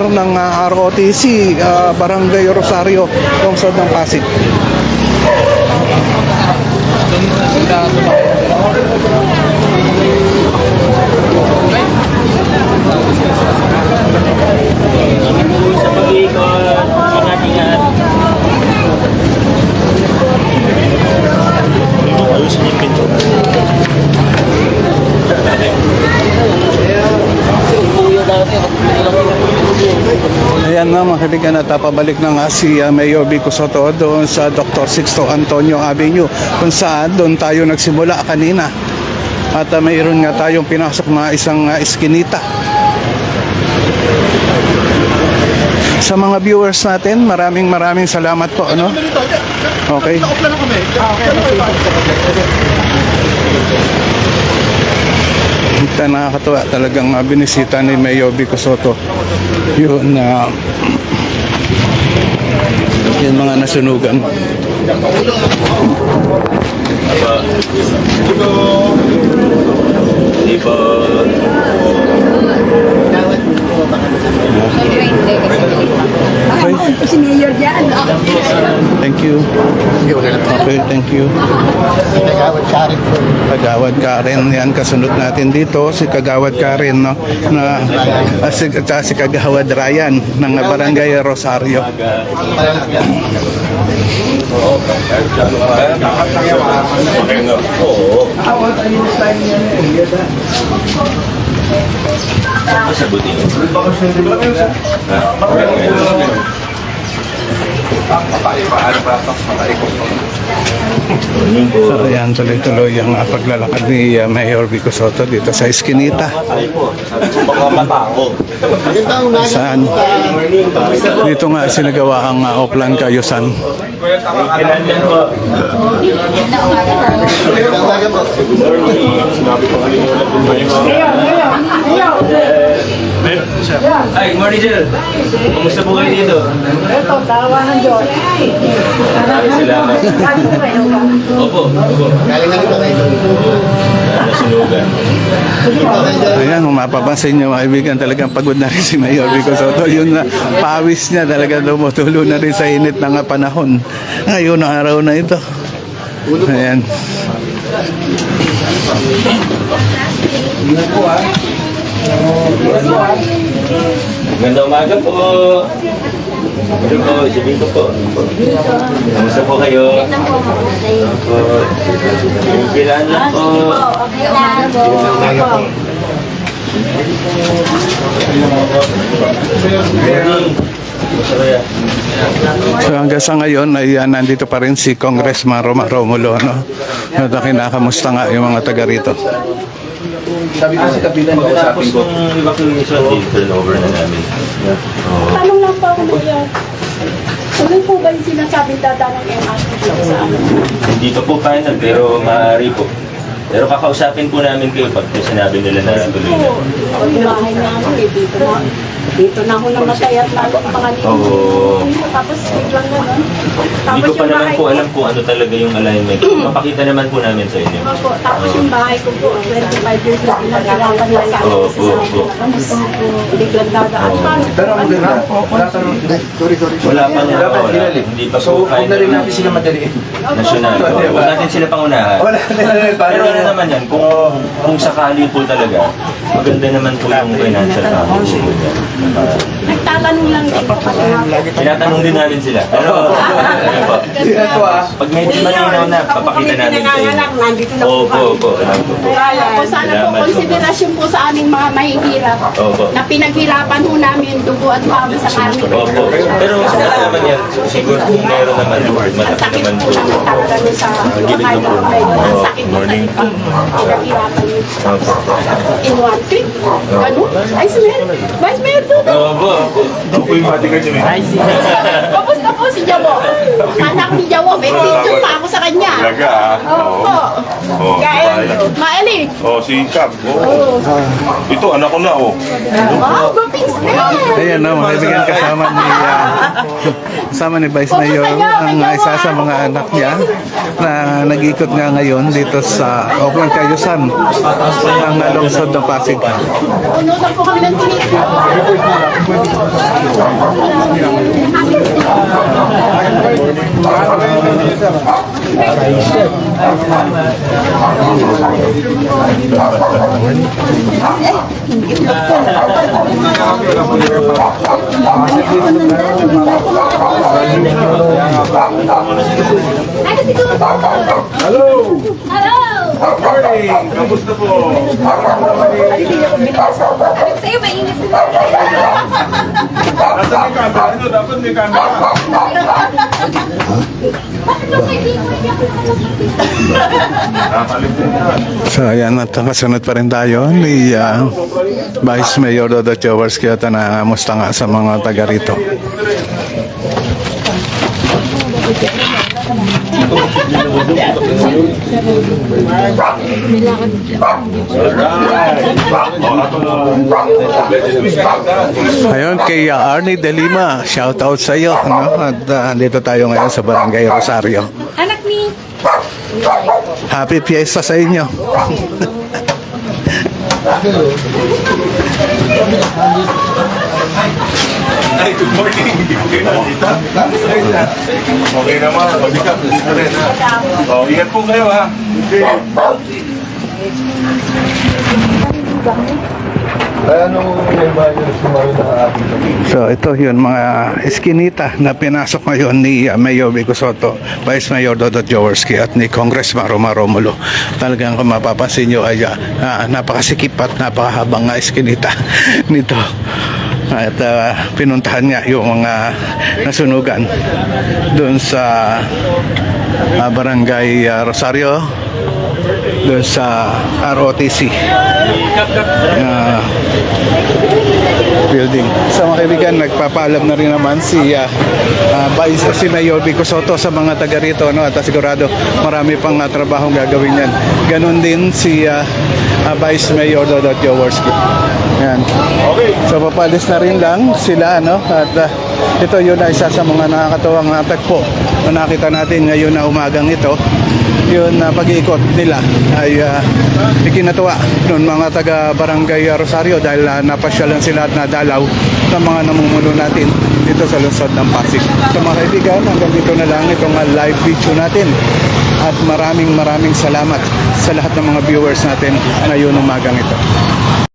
ng ah, ROTC, ah, Barangay Rosario, lungsod ng Pasig. sa Ayan na mga kaibigan at pabalik na nga si ah, Mayor Vico Soto doon sa Dr. Sixto Antonio Avenue kung saan doon tayo nagsimula kanina. At ah, mayroon nga tayong pinasok na isang ah, iskinita. Sa mga viewers natin, maraming maraming salamat po. Ano? Okay. Ito nakakatuwa talagang uh, binisita ni Mayor Vico yun na yung mga nasunugan Diba? okay, Si Mayor dyan. thank you okay thank you Kagawad Karen yan kasunod natin dito si Kagawad Karen no na ah, si, si Kagawad Ryan ng Barangay Rosario Pasabutin. So yan tuloy-tuloy ang ah, paglalakad ni ah, Mayor Vico Soto dito sa Eskinita. Saan? Dito nga sinagawa ang uh, Oplan Kayusan Kailan po? Ay, morning sir. Kumusta po kayo dito? Ito, dalawa ng Diyos. Maraming salamat. Opo, opo. Nasunugan. Ayan, kung mapapansin nyo, mga kaibigan, talagang pagod na rin si Mayor Vico Soto. Yun na, pawis niya talaga tumutulo na rin sa init ng panahon. Ngayon, ang araw na ito. Ayan. Ganda umaga po. Ano po, sabihin ko po. Kamusta po kayo? Opo. Kailan na po. Morning. Kumusta kaya? So hanggang sa ngayon ay ah, nandito pa rin si Congressman Roma Romulo. No? At kinakamusta nga yung mga taga rito. Sabi ko sa kapitan, Pagkatapos kausapin ko. ng evacuation, turnover na namin. Oo. Tanong lang po ako Mayor. Ano po ba yung sinasabing dada ng MRT sa amin? Dito po final, pero maaari po. Pero kakausapin po namin kayo pag sinabi nila na tuloy na. Ako yung bahay na ako eh, dito na. Dito na ako namatay at lalo ang mga Oo. Tapos biglang. Hindi Tapos ko pa yung naman bahay po alam kung ano talaga yung alignment. Mapakita naman po namin sa inyo. Opo, tapos yung bahay ko po, 25 years na pinaghirapan nila sa akin. oo, oo. Tapos biglang dadaan. Po? Pero ang maganda, wala pa rin. Sorry, sorry. Wala pa Wala pa, wala. finally. Hindi pa So, po huwag na rin final. natin sila madaliin. National. Huwag natin sila pangunahan. Wala na rin. Pero ano naman yan, kung, kung sakali po talaga, maganda naman po yung financial package po. Ah, Nagtatanong lang din po kasi ako. Tinatanong din namin sila. Pero, ano po, Sila to ah. pag medyo malinaw na, papakita namin sa inyo. Nandito na po Opo, opo. Alam ko po. Kaya po sana po Salamat po. konsiderasyon po sa aming mga mahihirap Opo. na pinaghirapan po namin dugo at pawis sa karne. Opo. Pero sa naman yan, siguro kung meron naman, Ang malaki sakit naman po po. namin talaga nun sa po. ang medyo. Ang sakit po sa pinaghirapan yun. Opo. In one trip. Ganun. Ay, Mayor. Vice Mayor po. Opo, Ako yung matigan nyo eh. Tapos na po si Jawo. Anak ni Jawo. May picture pa ako sa kanya. Talaga ah. Opo. Oh, Kaya, maali. oh, si Cab. Oh. Ito, anak ko na oh. Wow, gupings Ayan no, mga kaibigan kasama ni ah, kasama ni Vice Mayor ang isa sa mga anak niya na nag-ikot nga ngayon dito sa Oakland Cayusan ang lungsod ng Pasig. Unusan po kami ng tinig. Ay, kasi Hello! Hello! Morning! Kamusta po? Sabi ko sa'yo, mainit sila. Nasa may camera? Ito, dapat may camera. So ayan at kasunod pa rin tayo ni ah, Vice Mayor Dodo Jaworski at na musta nga sa mga taga rito. Ayun, kay ah, Arnie De Lima, shout out sa iyo. No? At ah, dito tayo ngayon sa Barangay Rosario. Anak ni... Happy Fiesta sa inyo. Okay naman. Pagkakap, dito rin. ha? Oh, ingat po kayo ha. Kaya nung may bayo, sumayo na ating So ito yun mga eskinita na pinasok ngayon ni uh, Mayor Vico Soto, Vice Mayor Dodo Jaworski at ni Congressman Roma Romulo. Talagang kung mapapansin nyo ay uh, napakasikip at napakahabang nga eskinita nito. At ah, pinuntahan niya yung mga nasunugan doon sa ah, barangay ah, Rosario doon sa ROTC na building. Sa mga kaibigan, nagpapaalam na rin naman si uh, uh, Vice, si Mayor Soto sa mga taga rito no? at sigurado marami pang uh, trabahong gagawin yan. Ganon din si uh, uh, Vice Mayor Dodot Jaworski. Yan. So papalis na rin lang sila no at uh, ito yun na isa sa mga nakakatuwang uh, tagpo na nakita natin ngayon na umagang ito yun na pag-iikot nila ay uh, ikinatuwa noon mga taga barangay uh, Rosario dahil uh, napasyalan sila at nadalaw ng mga namumuno natin dito sa lungsod ng Pasig. So mga kaibigan, hanggang dito na lang itong uh, live video natin at maraming maraming salamat sa lahat ng mga viewers natin ngayon umagang ito.